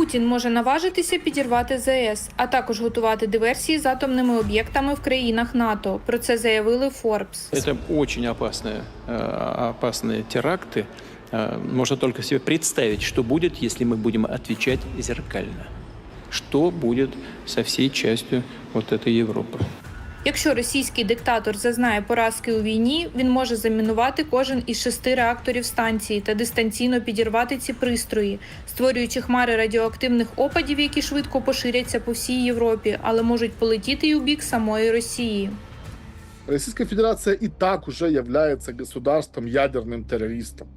Путін може наважитися підірвати ЗС, а також готувати диверсії з атомними об'єктами в країнах НАТО. Про це заявили Forbes. Это очень опасные, э, опасные теракты. Э, Можно только себе представить, что будет, если мы будем отвечать зеркально. Что будет со всей частью вот этой Европы. Якщо російський диктатор зазнає поразки у війні, він може замінувати кожен із шести реакторів станції та дистанційно підірвати ці пристрої, створюючи хмари радіоактивних опадів, які швидко поширяться по всій Європі, але можуть полетіти й у бік самої Росії. Российская Федерация и так уже является государством ядерным террористом.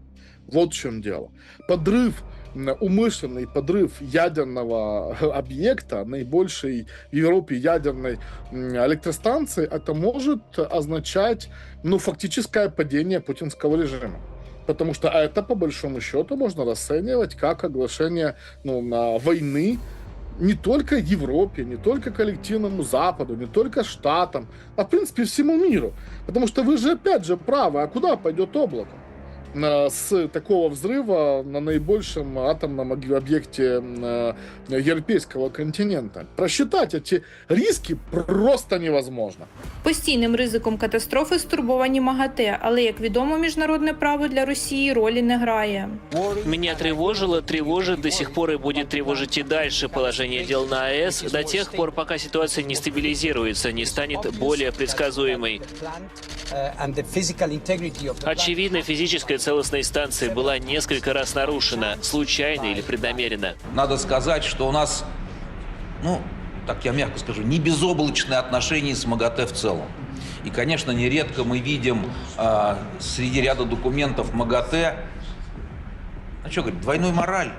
Вот в чем дело. Подрыв, умышленный подрыв ядерного объекта, наибольшей в Европе ядерной электростанции, это может означать, ну, фактическое падение путинского режима. Потому что это, по большому счету, можно расценивать как оглашение ну, на войны не только Европе, не только коллективному Западу, не только Штатам, а в принципе всему миру. Потому что вы же опять же правы, а куда пойдет облако? На- С такого взрыва на наибольшем атомном об- объекте э, европейского континента. Просчитать эти риски просто невозможно. Постійним ризиком катастрофи стурбовані МАГАТЕ, але як відомо, міжнародне право для Росії ролі не грає. Меня тревожило, тревожит до сих пор и будет тревожить и дальше положение дел на АЭС до тех пор, пока ситуация не стабилизируется, не станет более предсказуемой. Очевидно, физическая целостность станции была несколько раз нарушена, случайно или преднамеренно. Надо сказать, что у нас, ну, так я мягко скажу, не безоблачные отношения с МАГАТЭ в целом. И, конечно, нередко мы видим а, среди ряда документов МАГАТЭ, ну что говорить, двойную мораль.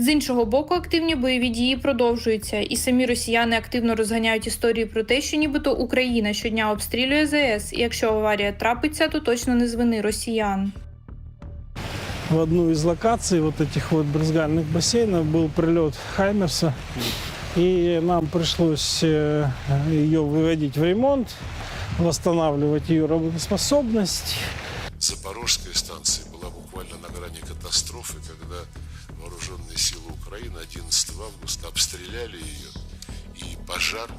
З іншого боку, активні бойові дії продовжуються, і самі росіяни активно розганяють історії про те, що нібито Україна щодня обстрілює ЗС, і якщо аварія трапиться, то точно не з вини росіян. в одну из локаций вот этих вот брызгальных бассейнов был прилет Хаймерса. И нам пришлось э, ее выводить в ремонт, восстанавливать ее работоспособность. Запорожской станции была буквально на грани катастрофы, когда вооруженные силы Украины 11 августа обстреляли ее, и пожар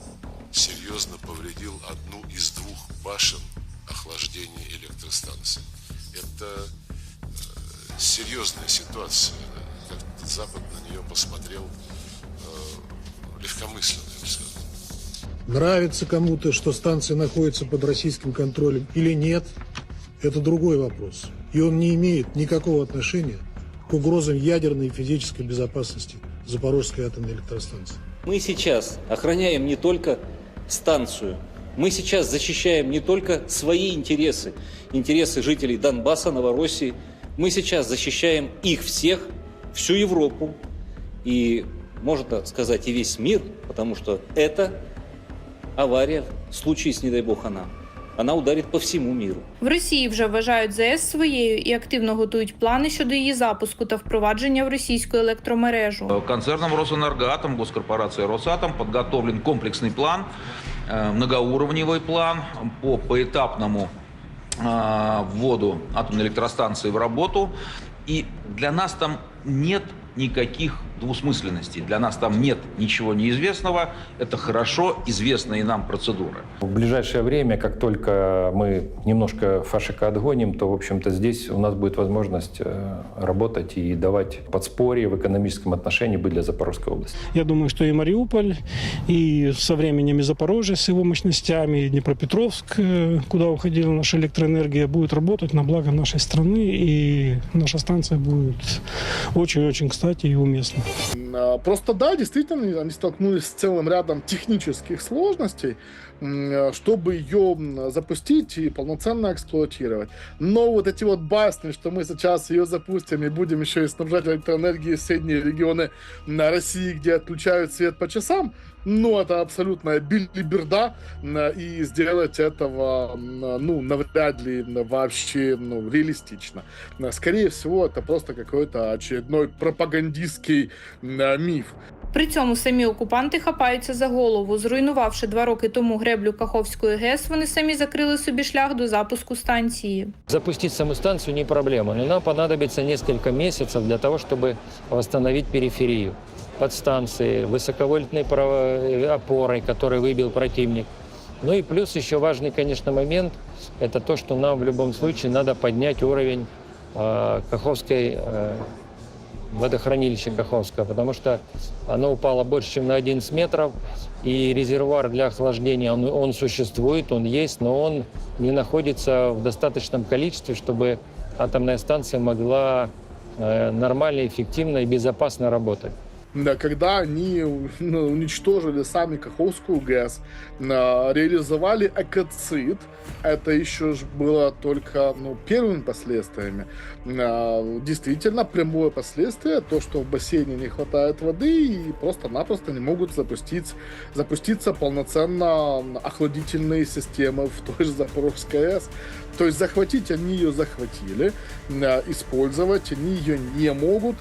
серьезно повредил одну из двух башен охлаждения электростанции. Это э, серьезная ситуация. Как Запад на нее посмотрел э, легкомысленно, я бы сказал. Нравится кому-то, что станция находится под российским контролем или нет, это другой вопрос. И он не имеет никакого отношения к угрозам ядерной и физической безопасности Запорожской атомной электростанции. Мы сейчас охраняем не только станцию, мы сейчас защищаем не только свои интересы, интересы жителей Донбасса, Новороссии, мы сейчас защищаем их всех, всю Европу и, можно сказать, и весь мир, потому что это авария, случись, не дай бог, она, она ударит по всему миру. В Росії вже вважають ЗС своєю і активно готують плани щодо її запуску та впровадження в російську електромережу. Концерном Росэнергоатом, госкорпорация Росатом подготовлен комплексный план, э, многоуровневый план по поэтапному э, вводу атомной электростанции в работу. И для нас там нет никаких двусмысленностей. Для нас там нет ничего неизвестного. Это хорошо известные нам процедуры. В ближайшее время, как только мы немножко фашика отгоним, то, в общем-то, здесь у нас будет возможность э, работать и давать подспорье в экономическом отношении быть для Запорожской области. Я думаю, что и Мариуполь, и со временем и Запорожье с его мощностями, и Днепропетровск, э, куда уходила наша электроэнергия, будет работать на благо нашей страны, и наша станция будет очень-очень кстати и уместна. Просто да, действительно, они столкнулись с целым рядом технических сложностей, чтобы ее запустить и полноценно эксплуатировать. Но вот эти вот басни, что мы сейчас ее запустим и будем еще и снабжать электроэнергией соседние регионы на России, где отключают свет по часам, ну, это абсолютная билиберда, и сделать этого, ну, навряд ли вообще, ну, реалистично. Скорее всего, это просто какой-то очередной пропагандистский м, міф. При цьому самі окупанти хапаються за голову. Зруйнувавши два роки тому греблю Каховської ГЕС, вони самі закрили собі шлях до запуску станції. Запустить саму станцию не проблема, но нам понадобится несколько месяцев для того, чтобы восстановить периферию. подстанции, высоковольтной право- опорой, которую выбил противник. Ну и плюс еще важный, конечно, момент – это то, что нам в любом случае надо поднять уровень э, Каховской э, водохранилища Каховского, потому что оно упало больше, чем на 11 метров, и резервуар для охлаждения, он, он существует, он есть, но он не находится в достаточном количестве, чтобы атомная станция могла э, нормально, эффективно и безопасно работать. Да, когда они ну, уничтожили сами Каховскую ГЭС, а, реализовали экоцид, это еще было только ну, первыми последствиями. А, Действительно, прямое последствие, то, что в бассейне не хватает воды и просто-напросто не могут запустить, запуститься полноценно охладительные системы в той же Запорожской АЭС. То есть захватить они ее захватили, а, использовать они ее не могут,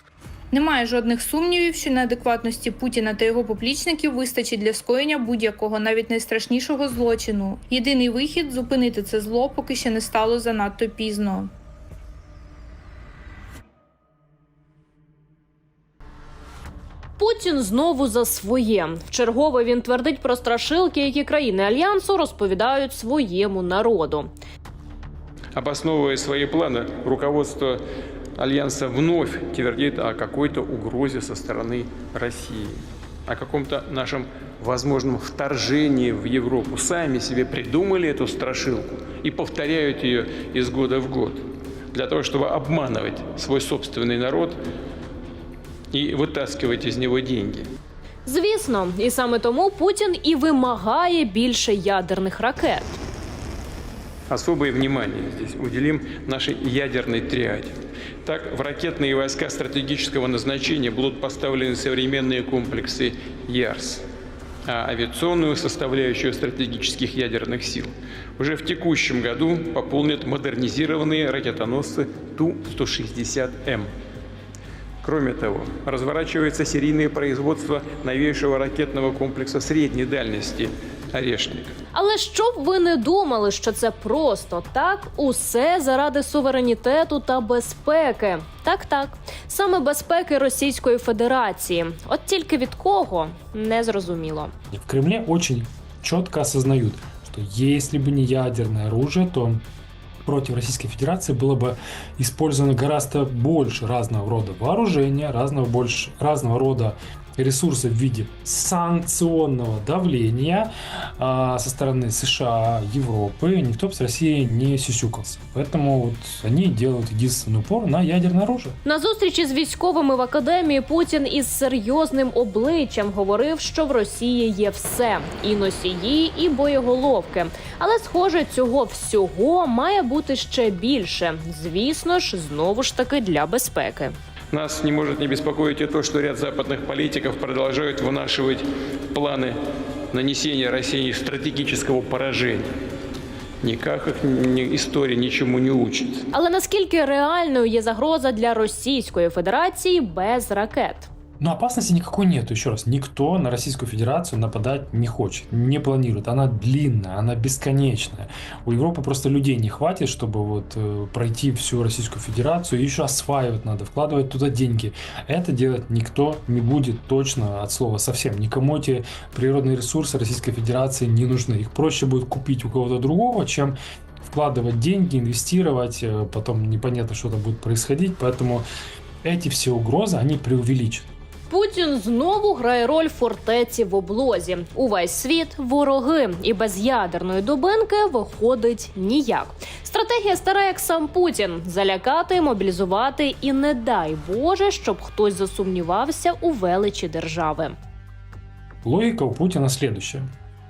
Немає жодних сумнівів, що неадекватності Путіна та його поплічників вистачить для скоєння будь-якого, навіть найстрашнішого злочину. Єдиний вихід зупинити це зло, поки ще не стало занадто пізно. Путін знову за своє. Вчергове він твердить про страшилки, які країни альянсу розповідають своєму народу. Обосновывая свои планы, руководство Альянса вновь твердит о какой-то угрозе со стороны России, о каком-то нашем возможном вторжении в Европу. Сами себе придумали эту страшилку и повторяют ее из года в год для того, чтобы обманывать свой собственный народ и вытаскивать из него деньги. Звісно, і саме тому Путін і вимагає більше ядерних ракет. Особое внимание здесь уделим нашей ядерной триаде. Так, в ракетные войска стратегического назначения будут поставлены современные комплексы ЯРС, а авиационную составляющую стратегических ядерных сил уже в текущем году пополнят модернизированные ракетоносцы Ту-160М. Кроме того, разворачивается серийное производство новейшего ракетного комплекса средней дальности «Орешник». Але щоб ви не думали, що це просто так, усе заради суверенітету та безпеки. Так, так, саме безпеки Російської Федерації. От тільки від кого не зрозуміло. В Кремле очень четко осознают, что если бы не ядерное оружие, то против Российской Федерации было бы использовано гораздо больше разного рода вооружения, разного, больше, разного рода ресурсов в виде санкционного давления а, со стороны США, Европы. Никто бы с Россией не сюсюкался. Поэтому вот они делают единственный упор на ядерное оружие. На зустрічі з військовими в академії Путін із серйозним обличчям говорив, що в Росії є все: і носії, і боєголовки. Але, схоже, цього всього має бути ще більше. Звісно ж, знову ж таки для безпеки. Нас не может не беспокоить и то, что ряд западных политиков продолжают вынашивать планы нанесения России стратегического поражения. Никак их ни- история ничему не учит. Але наскільки реальною є загроза для Російської Федерації без ракет? Но опасности никакой нету. Еще раз, никто на Российскую Федерацию нападать не хочет, не планирует. Она длинная, она бесконечная. У Европы просто людей не хватит, чтобы вот э, пройти всю Российскую Федерацию. Еще осваивать надо, вкладывать туда деньги. Это делать никто не будет точно от слова совсем. Никому эти природные ресурсы Российской Федерации не нужны. Их проще будет купить у кого-то другого, чем вкладывать деньги, инвестировать, э, потом непонятно, что там будет происходить. Поэтому эти все угрозы, они преувеличены. Путін знову грає роль фортеці в облозі. Увесь світ вороги, і без ядерної дубинки виходить ніяк. Стратегія стара, як сам Путін: залякати, мобілізувати і не дай Боже, щоб хтось засумнівався у величі держави. Логика у Путина следующая.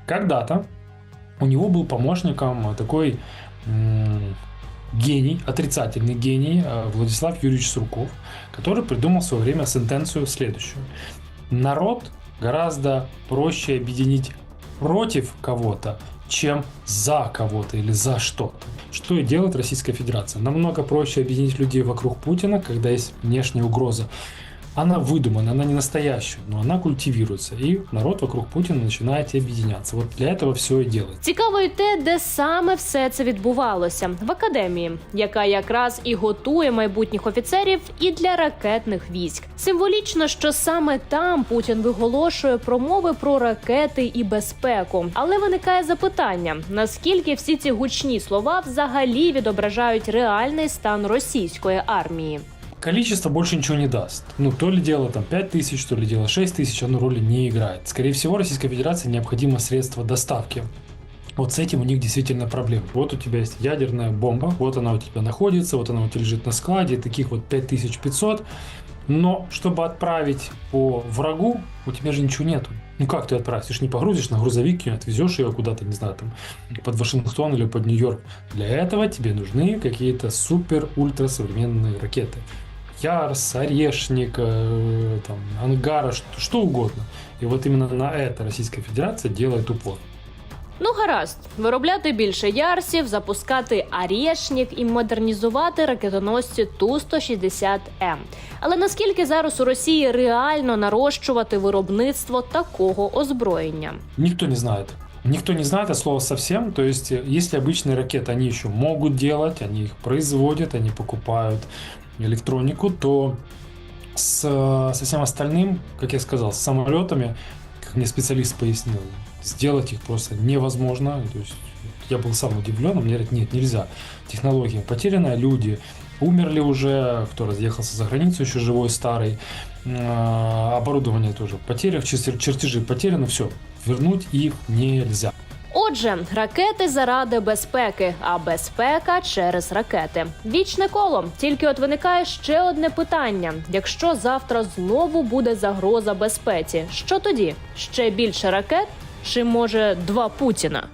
Когда-то у него был помощником такой гений, отрицательный гений э, Владислав Юрьевич Сурков, который придумал в свое время сентенцию следующую. Народ гораздо проще объединить против кого-то, чем за кого-то или за что-то. Что и делает Российская Федерация. Намного проще объединить людей вокруг Путина, когда есть внешняя угроза, она выдумана, она не настоящая, но она культивируется, и народ вокруг Путина начинает объединяться. Вот для этого все и делается. Цікаво й те, де саме все це відбувалося в академії, яка якраз і готує майбутніх офіцерів і для ракетних військ. Символічно, що саме там Путін виголошує промови про ракети і безпеку. Але виникає запитання: наскільки всі ці гучні слова взагалі відображають реальний стан російської армії? Количество больше ничего не даст. Ну, то ли дело там 5 тысяч, то ли дело 6 тысяч, оно роли не играет. Скорее всего, Российской Федерации необходимо средство доставки. Вот с этим у них действительно проблемы. Вот у тебя есть ядерная бомба, вот она у тебя находится, вот она у тебя лежит на складе, таких вот 5500. Но чтобы отправить по врагу, у тебя же ничего нету. Ну как ты отправишь? Ты же не погрузишь на грузовик и отвезешь ее куда-то, не знаю, там, под Вашингтон или под Нью-Йорк. Для этого тебе нужны какие-то супер-ультра современные ракеты. Ярс, Орешник, э, там, Ангара, что, что угодно. И вот именно на это Российская Федерация делает упор. Ну, гаразд, виробляти більше ярсів, запускати Арєшнік і модернізувати ракетоносці Ту-160М. Але наскільки зараз у Росії реально нарощувати виробництво такого озброєння? Никто не знает. Никто не знает от слова совсем. То есть, э, если обычные ракеты они еще могут делать, они их производят, они покупают электронику, то с, со всем остальным, как я сказал, с самолетами, как мне специалист пояснил, сделать их просто невозможно. То есть я был сам удивлен, мне говорят, нет, нельзя. Технология потеряна, люди умерли уже, кто разъехался за границу, еще живой, старый. Э, Оборудование тоже чер- чертежи потеряны, все. Вернуть их нельзя. Отже, ракети заради безпеки, а безпека через ракети. Вічне коло. Тільки от виникає ще одне питання: якщо завтра знову буде загроза безпеці, що тоді? Ще більше ракет? Чи може два Путіна?